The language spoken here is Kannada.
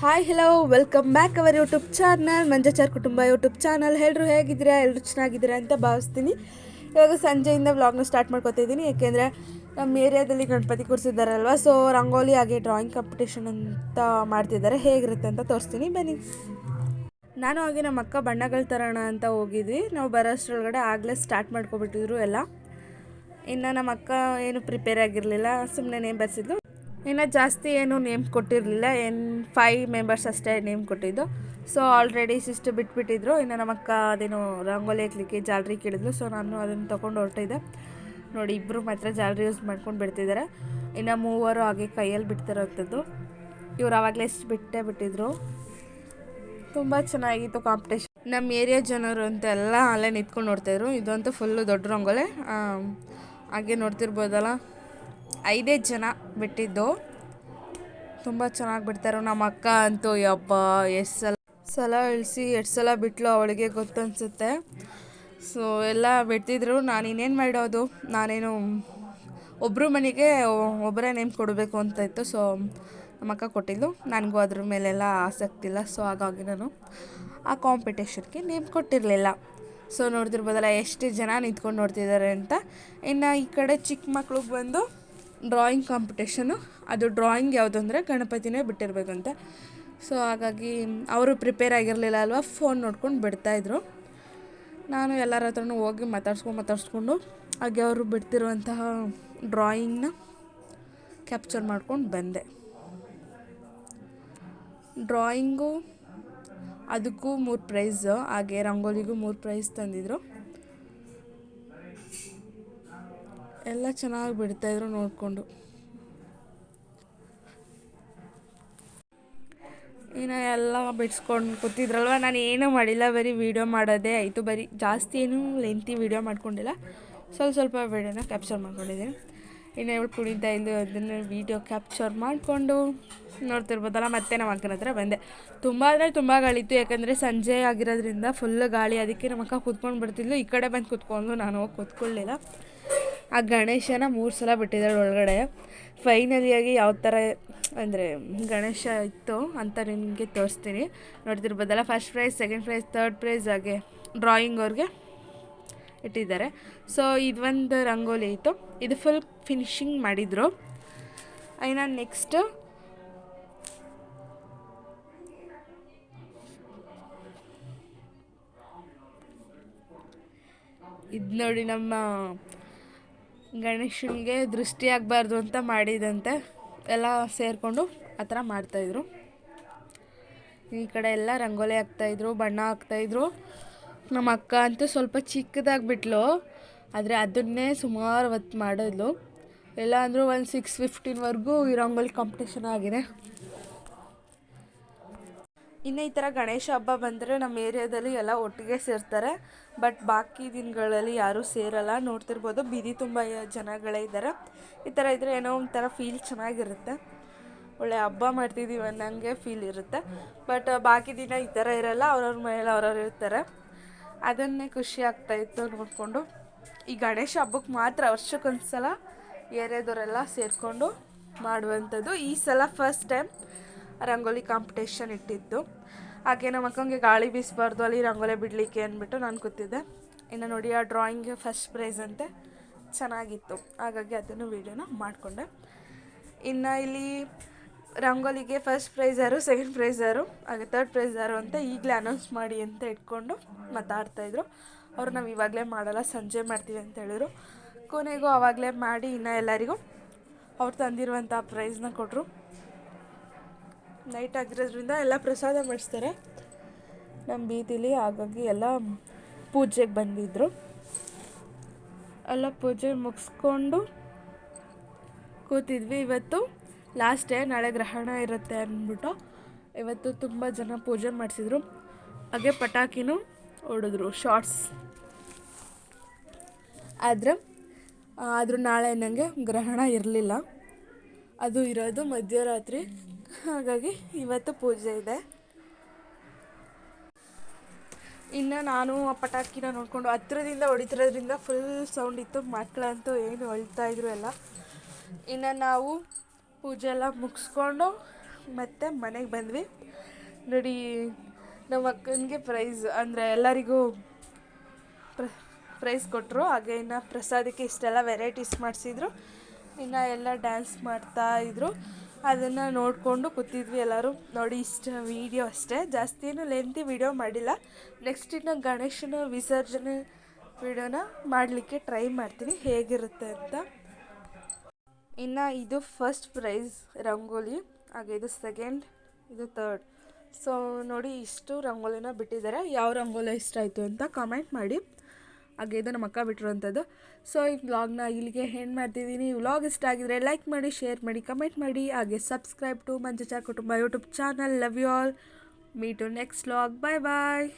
Hi hello welcome back our YouTube channel Manjachar Kutumba YouTube channel ಎಲ್ಲರೂ ಹೇಗಿದ್ದೀರಾ? ಎಲ್ಲರೂ ಚೆನ್ನಾಗಿದ್ದೀರಾ ಅಂತ ಭಾವಿಸ್ತೀನಿ. ಇವಾಗ ಸಂಜೆಯಿಂದ ವ್ಲಾಗ್ನ ಸ್ಟಾರ್ಟ್ ಮಾಡ್ಕೊತಾ ಇದ್ದೀನಿ. ಏಕೆಂದರೆ ನಮ್ಮ ಏರಿಯಾದಲ್ಲಿ ಗಣಪತಿ ಕೂರಿಸಿದ್ದಾರಲ್ವ ಸೊ ರಂಗೋಲಿ ಹಾಗೆ ಡ್ರಾಯಿಂಗ್ ಕಾಂಪಿಟೇಷನ್ ಅಂತ ಮಾಡ್ತಿದ್ದಾರೆ. ಹೇಗಿರುತ್ತೆ ಅಂತ ತೋರಿಸ್ತೀನಿ. ಬನ್ನಿ. ನಾನು ಹಾಗೆ ನಮ್ಮ ಅಕ್ಕ ಬಣ್ಣಗಳು ತರೋಣ ಅಂತ ಹೋಗಿದ್ವಿ. ನಾವು ಬರೋಷ್ಟ್ರೊಳಗಡೆ ಆಗಲೇ ಸ್ಟಾರ್ಟ್ ಮಾಡ್ಕೊಬಿಟ್ಟಿದ್ರು ಎಲ್ಲ. ಇನ್ನು ನಮ್ಮ ಅಕ್ಕ ಏನು ಪ್ರಿಪೇರ್ ಆಗಿರಲಿಲ್ಲ ಸುಮ್ಮನೆ ಬರ್ಸಿದ್ಲು. ಇನ್ನು ಜಾಸ್ತಿ ಏನು ನೇಮ್ ಕೊಟ್ಟಿರಲಿಲ್ಲ. ಏನು ಫೈವ್ ಮೆಂಬರ್ಸ್ ಅಷ್ಟೇ ನೇಮ್ ಕೊಟ್ಟಿದ್ದು. ಸೊ ಆಲ್ರೆಡಿ ಸಿಸ್ಟರ್ ಬಿಟ್ಬಿಟ್ಟಿದ್ರು. ಇನ್ನು ನಮ್ಮ ಅಕ್ಕ ಅದೇನು ರಂಗೋಲಿ ಹಾಕ್ಲಿಕ್ಕೆ ಜಾಲ್ರಿ ಕೇಳಿದ್ಲು. ಸೊ ನಾನು ಅದನ್ನು ತೊಗೊಂಡು ಹೊರಟಿದ್ದೆ. ನೋಡಿ ಇಬ್ಬರು ಮಾತ್ರ ಜಾಲ್ರಿ ಯೂಸ್ ಮಾಡ್ಕೊಂಡು ಬಿಡ್ತಿದ್ದಾರೆ ಇನ್ನು ಮೂವರು ಹಾಗೆ ಕೈಯಲ್ಲಿ ಬಿಡ್ತಿರೋಂಥದ್ದು. ಇವ್ರು ಆವಾಗಲೇ ಎಷ್ಟು ಬಿಟ್ಟೇ ಬಿಟ್ಟಿದ್ರು. ತುಂಬ ಚೆನ್ನಾಗಿತ್ತು ಕಾಂಪಿಟೇಷನ್ ನಮ್ಮ ಏರಿಯಾ ಜನರು ಅಂತ ಎಲ್ಲ ಅಲ್ಲೇ ನಿಂತ್ಕೊಂಡು ನೋಡ್ತಾಯಿದ್ರು ಇದಂತೂ ಫುಲ್ಲು ದೊಡ್ಡ ರಂಗೋಲೆ. ಹಾಗೆ ನೋಡ್ತಿರ್ಬೋದಲ್ಲ. ಐದೇ ಜನ ಬಿಟ್ಟಿದ್ದು. ತುಂಬ ಚೆನ್ನಾಗಿ ಬಿಡ್ತಾರೆ ನಮ್ಮ ಅಕ್ಕ ಅಂತೂ, ಯಪ್ಪ ಎಷ್ಟು ಸಲ ಸಲ ಇಳಿಸಿ ಎಷ್ಟು ಸಲ ಬಿಟ್ಲು ಅವಳಿಗೆ ಗೊತ್ತನ್ಸುತ್ತೆ. ಸೊ ಎಲ್ಲ ಬಿಡ್ತಿದ್ರು. ನಾನು ಇನ್ನೇನು ಮಾಡೋದು? ನಾನೇನು ಒಬ್ಬರು ಮನೆಗೆ ಒಬ್ಬರೇ ನೇಮ್ ಕೊಡಬೇಕು ಅಂತ ಇತ್ತು. ಸೊ ನಮ್ಮ ಅಕ್ಕ ಕೊಟ್ಟಿದ್ದು. ನನಗೂ ಅದ್ರ ಮೇಲೆಲ್ಲ ಆಸಕ್ತಿ ಇಲ್ಲ. ಸೊ ಹಾಗಾಗಿ ನಾನು ಆ ಕಾಂಪಿಟೇಷನ್ಗೆ ನೇಮ್ ಕೊಟ್ಟಿರಲಿಲ್ಲ. ಸೊ ನೋಡ್ತಿರ್ಬೋದಲ್ಲ, ಎಷ್ಟು ಜನ ನಿಂತ್ಕೊಂಡು ನೋಡ್ತಿದ್ದಾರೆ ಅಂತ. ಇನ್ನು ಈ ಕಡೆ ಚಿಕ್ಕ ಮಕ್ಳಿಗೆ ಬಂದು ಡ್ರಾಯಿಂಗ್ ಕಾಂಪಿಟೇಷನು ಅದು ಡ್ರಾಯಿಂಗ್ ಯಾವುದು ಅಂದರೆ ಗಣಪತಿನೇ ಬಿಟ್ಟಿರಬೇಕಂತೆ. ಸೊ ಹಾಗಾಗಿ ಅವರು ಪ್ರಿಪೇರ್ ಆಗಿರಲಿಲ್ಲ ಅಲ್ವಾ ಫೋನ್ ನೋಡ್ಕೊಂಡು ಬಿಡ್ತಾಯಿದ್ರು ನಾನು ಎಲ್ಲರ ಹತ್ರನೂ ಹೋಗಿ ಮಾತಾಡ್ಸ್ಕೊಂಡು ಮಾತಾಡ್ಸ್ಕೊಂಡು ಹಾಗೆ ಅವರು ಬಿಡ್ತಿರುವಂತಹ ಡ್ರಾಯಿಂಗ್ನ ಕ್ಯಾಪ್ಚರ್ ಮಾಡ್ಕೊಂಡು ಬಂದೆ. ಡ್ರಾಯಿಂಗು ಅದಕ್ಕೂ ಮೂರು ಪ್ರೈಸ್ ಹಾಗೆ ರಂಗೋಲಿಗೂ ಮೂರು ಪ್ರೈಸ್ ತಂದಿದ್ರು. ಎಲ್ಲ ಚೆನ್ನಾಗಿ ಬಿಡ್ತಾಯಿದ್ರು ನೋಡಿಕೊಂಡು. ಇನ್ನು ಎಲ್ಲ ಬಿಡ್ಸ್ಕೊಂಡು ಕೂತಿದ್ರಲ್ವ? ನಾನು ಏನೂ ಮಾಡಿಲ್ಲ, ಬರೀ ವೀಡಿಯೋ ಮಾಡೋದೇ ಆಯಿತು. ಬರೀ ಜಾಸ್ತಿ ಏನೂ ಲೆಂತಿ ವೀಡಿಯೋ ಮಾಡ್ಕೊಂಡಿಲ್ಲ. ಸ್ವಲ್ಪ ಸ್ವಲ್ಪ ವೀಡಿಯೋನ ಕ್ಯಾಪ್ಚರ್ ಮಾಡ್ಕೊಂಡಿದ್ದೀನಿ. ಇನ್ನು ಇವಳು ಕುಣಿತಾ ಇದ್ದು ಅದನ್ನು ವೀಡಿಯೋ ಕ್ಯಾಪ್ಚರ್ ಮಾಡಿಕೊಂಡು ನೋಡ್ತಿರ್ಬೋದಲ್ಲ, ಮತ್ತೆ ನಮ್ಮ ಅಕ್ಕನ ಹತ್ರ ಬಂದೆ. ತುಂಬ ಅಂದರೆ ತುಂಬ ಗಾಳಿತ್ತು, ಯಾಕಂದರೆ ಸಂಜೆ ಆಗಿರೋದ್ರಿಂದ ಫುಲ್ ಗಾಳಿ. ಅದಕ್ಕೆ ನಮ್ಮ ಅಕ್ಕ ಕೂತ್ಕೊಂಡು ಬಿಡ್ತಿದ್ಲು. ಈ ಕಡೆ ಬಂದು ಕೂತ್ಕೊಂಡು ನಾನು ಹೋಗಿ ಕೂತ್ಕೊಳ್ಳಿಲ್ಲ. ಆ ಗಣೇಶನ ಮೂರು ಸಲ ಬಿಟ್ಟಿದ್ದಾಳೆ ಒಳಗಡೆ. ಫೈನಲಿಯಾಗಿ ಯಾವ ಥರ ಅಂದರೆ ಗಣೇಶ ಇತ್ತು ಅಂತ ನಿಮಗೆ ತೋರಿಸ್ತೀನಿ. ನೋಡ್ತಿರ್ಬೋದಲ್ಲ first prize second prize third prize ಹಾಗೆ ಡ್ರಾಯಿಂಗ್ ಅವ್ರಿಗೆ ಇಟ್ಟಿದ್ದಾರೆ. ಸೊ ಇದೊಂದು ರಂಗೋಲಿ ಇತ್ತು. ಇದು ಫುಲ್ ಫಿನಿಶಿಂಗ್ ಮಾಡಿದರು. ಇನ್ನು ನೆಕ್ಸ್ಟ್ ಇದು ನೋಡಿ ನಮ್ಮ ಗಣೇಶನಿಗೆ ದೃಷ್ಟಿ ಆಗಬಾರ್ದು ಅಂತ ಮಾಡಿದಂತೆ ಎಲ್ಲ ಸೇರಿಕೊಂಡು ಆ ಥರ ಮಾಡ್ತಾಯಿದ್ರು. ಈ ಕಡೆ ಎಲ್ಲ ರಂಗೋಲಿ ಹಾಕ್ತಾಯಿದ್ರು, ಬಣ್ಣ ಹಾಕ್ತಾಯಿದ್ರು. ನಮ್ಮ ಅಕ್ಕ ಅಂತೂ ಸ್ವಲ್ಪ ಚಿಕ್ಕದಾಗಿ ಬಿಟ್ಲು ಆದರೆ ಅದನ್ನೇ ಸುಮಾರು ಹೊತ್ತು ಮಾಡಿದ್ಲು. ಎಲ್ಲ ಅಂದರೂ ಒಂದು ಸಿಕ್ಸ್ ಫಿಫ್ಟೀನ್ವರೆಗೂ ಈ ರಂಗೋಲಿ ಕಾಂಪಿಟೇಷನ್ ಆಗಿದೆ. ಇನ್ನು ಈ ಥರ ಗಣೇಶ ಹಬ್ಬ ಬಂದರೆ ನಮ್ಮ ಏರಿಯಾದಲ್ಲಿ ಎಲ್ಲ ಒಟ್ಟಿಗೆ ಸೇರ್ತಾರೆ. ಬಟ್ ಬಾಕಿ ದಿನಗಳಲ್ಲಿ ಯಾರೂ ಸೇರಲ್ಲ. ನೋಡ್ತಿರ್ಬೋದು, ಬೀದಿ ತುಂಬ ಜನಗಳೇ ಇದ್ದಾರೆ ಈ ಥರ ಇದ್ದರೆ ಏನೋ ಒಂಥರ ಫೀಲ್ ಚೆನ್ನಾಗಿರುತ್ತೆ. ಒಳ್ಳೆ ಹಬ್ಬ ಮಾಡ್ತಿದ್ದೀವಿ ಅನ್ನಂಗೆ ಫೀಲ್ ಇರುತ್ತೆ. ಬಟ್ ಬಾಕಿ ದಿನ ಈ ಥರ ಇರಲ್ಲ. ಅವ್ರವ್ರ ಮನೇಲಿ ಅವ್ರವ್ರು ಇರ್ತಾರೆ. ಅದನ್ನೇ ಖುಷಿ ಆಗ್ತಾಯಿತ್ತು ನೋಡಿಕೊಂಡು. ಈ ಗಣೇಶ ಹಬ್ಬಕ್ಕೆ ಮಾತ್ರ ವರ್ಷಕ್ಕೊಂದು ಸಲ ಏರಿಯಾದವರೆಲ್ಲ ಸೇರಿಕೊಂಡು ಮಾಡುವಂಥದ್ದು. ಈ ಸಲ ಫಸ್ಟ್ ಟೈಮ್ ರಂಗೋಲಿ ಕಾಂಪಿಟೇಷನ್ ಇಟ್ಟಿದ್ದು. ಹಾಗೆ ನಮ್ಮ ಅಕ್ಕಂಗೆ ಗಾಳಿ ಬೀಸಬಾರ್ದು, ಅಲ್ಲಿ ರಂಗೋಲಿ ಬಿಡಲಿಕ್ಕೆ ಅಂದ್ಬಿಟ್ಟು ನಾನು ಕೂತಿದ್ದೆ. ಇನ್ನು ನೋಡಿ ಆ ಡ್ರಾಯಿಂಗ್ ಫಸ್ಟ್ ಪ್ರೈಸ್ ಅಂತೆ. ಚೆನ್ನಾಗಿತ್ತು. ಹಾಗಾಗಿ ಅದನ್ನು ವೀಡಿಯೋನ ಮಾಡಿಕೊಂಡೆ. ಇನ್ನು ಇಲ್ಲಿ ರಂಗೋಲಿಗೆ ಫಸ್ಟ್ ಪ್ರೈಸ್ ಯಾರು ಸೆಕೆಂಡ್ ಪ್ರೈಸ್ ಯಾರು, ಹಾಗೆ ತರ್ಡ್ ಪ್ರೈಸ್ ಯಾರು ಅಂತ ಈಗಲೇ ಅನೌನ್ಸ್ ಮಾಡಿ ಅಂತ ಇಟ್ಕೊಂಡು ಮಾತಾಡ್ತಾಯಿದ್ರು ಅವರು ನಾವು ಇವಾಗಲೇ ಮಾಡಲ್ಲ, ಸಂಜೆ ಮಾಡ್ತೀವಿ ಅಂತ ಹೇಳಿದ್ರು. ಕೊನೆಗೂ ಆವಾಗಲೇ ಮಾಡಿ ಇನ್ನು ಎಲ್ಲರಿಗೂ ಅವ್ರು ತಂದಿರುವಂಥ ಪ್ರೈಸ್ನ ಕೊಟ್ಟರು ನೈಟ್ ಆಗಿರೋದ್ರಿಂದ ಎಲ್ಲ ಪ್ರಸಾದ ಮಾಡಿಸ್ತಾರೆ. ನಮ್ಮ ಬೀದಿಲಿ ಹಾಗಾಗಿ ಎಲ್ಲ ಪೂಜೆಗೆ ಬಂದಿದ್ದರು ಎಲ್ಲ ಪೂಜೆ ಮುಗಿಸ್ಕೊಂಡು ಕೂತಿದ್ವಿ. ಇವತ್ತು ಲಾಸ್ಟ್ ಡೇ ನಾಳೆ ಗ್ರಹಣ ಇರುತ್ತೆ ಅಂದ್ಬಿಟ್ಟು ಇವತ್ತು ತುಂಬ ಜನ ಪೂಜೆ ಮಾಡಿಸಿದ್ರು. ಹಾಗೆ ಪಟಾಕಿನೂ ಹೊಡೆದ್ರು ಶಾರ್ಟ್ಸ್ ಆದರೆ, ಆದರೂ ನಾಳೆ ನನಗೆ ಗ್ರಹಣ ಇರಲಿಲ್ಲ. ಅದು ಇರೋದು ಮಧ್ಯರಾತ್ರಿ ಹಾಗಾಗಿ ಇವತ್ತು ಪೂಜೆ ಇದೆ. ಇನ್ನು ನಾನು ಆ ಪಟಾಕಿನ ನೋಡಿಕೊಂಡು ಹತ್ರದಿಂದ ಹೊಡಿತಿರೋದ್ರಿಂದ ಫುಲ್ ಸೌಂಡ್ ಇತ್ತು. ಮಕ್ಕಳಂತೂ ಏನು ಅಳ್ತಾ ಇದ್ರು ಎಲ್ಲ. ಇನ್ನು ನಾವು ಪೂಜೆ ಎಲ್ಲ ಮುಗಿಸ್ಕೊಂಡು ಮತ್ತೆ ಮನೆಗೆ ಬಂದ್ವಿ. ನೋಡಿ, ನಮ್ಮ ಅಕ್ಕನಿಗೆ ಪ್ರೈಸ್ ಅಂದರೆ ಎಲ್ಲರಿಗೂ ಪ್ರ ಪ್ರೈಸ್ ಕೊಟ್ಟರು ಹಾಗೆ ಇನ್ನು ಪ್ರಸಾದಕ್ಕೆ ಇಷ್ಟೆಲ್ಲ ವೆರೈಟೀಸ್ ಮಾಡಿಸಿದ್ರು. ಇನ್ನು ಎಲ್ಲ ಡ್ಯಾನ್ಸ್ ಮಾಡ್ತಾ ಇದ್ರು. ಅದನ್ನು ನೋಡಿಕೊಂಡು ಕೂತಿದ್ವಿ ಎಲ್ಲರೂ. ನೋಡಿ, ಇಷ್ಟ ವೀಡಿಯೋ ಅಷ್ಟೇ. ಜಾಸ್ತಿ ಏನು ಲೆಂತಿ ವೀಡಿಯೋ ಮಾಡಿಲ್ಲ. ನೆಕ್ಸ್ಟ್ ಇನ್ನು ಗಣೇಶನ ವಿಸರ್ಜನೆ ವೀಡಿಯೋನ ಮಾಡಲಿಕ್ಕೆ ಟ್ರೈ ಮಾಡ್ತೀನಿ. ಹೇಗಿರುತ್ತೆ ಅಂತ. ಇನ್ನು ಇದು ಫಸ್ಟ್ ಪ್ರೈಸ್ ರಂಗೋಲಿ. ಹಾಗೆ ಇದು ಸೆಕೆಂಡ್ ಇದು ಥರ್ಡ್ ಸೊ ನೋಡಿ, ಇಷ್ಟು ರಂಗೋಲಿನ ಬಿಟ್ಟಿದ್ದಾರೆ. ಯಾವ ರಂಗೋಲಿ ಇಷ್ಟ ಆಯಿತು ಅಂತ ಕಾಮೆಂಟ್ ಮಾಡಿ. ಹಾಗೆ ಇದು ನಮ್ಮ ಅಕ್ಕ ಬಿಟ್ಟಿರುವಂಥದ್ದು. ಸೊ ಈ ವ್ಲಾಗ್ನ ಇಲ್ಲಿಗೆ ಹೆಣ್ ಮಾಡ್ತಿದ್ದೀನಿ. ವ್ಲಾಗ್ ಇಷ್ಟ ಆಗಿದ್ರೆ ಲೈಕ್ ಮಾಡಿ ಶೇರ್ ಮಾಡಿ ಕಮೆಂಟ್ ಮಾಡಿ. ಹಾಗೆ subscribe to Manjuchar Kutumba YouTube channel love you all me to next vlog bye bye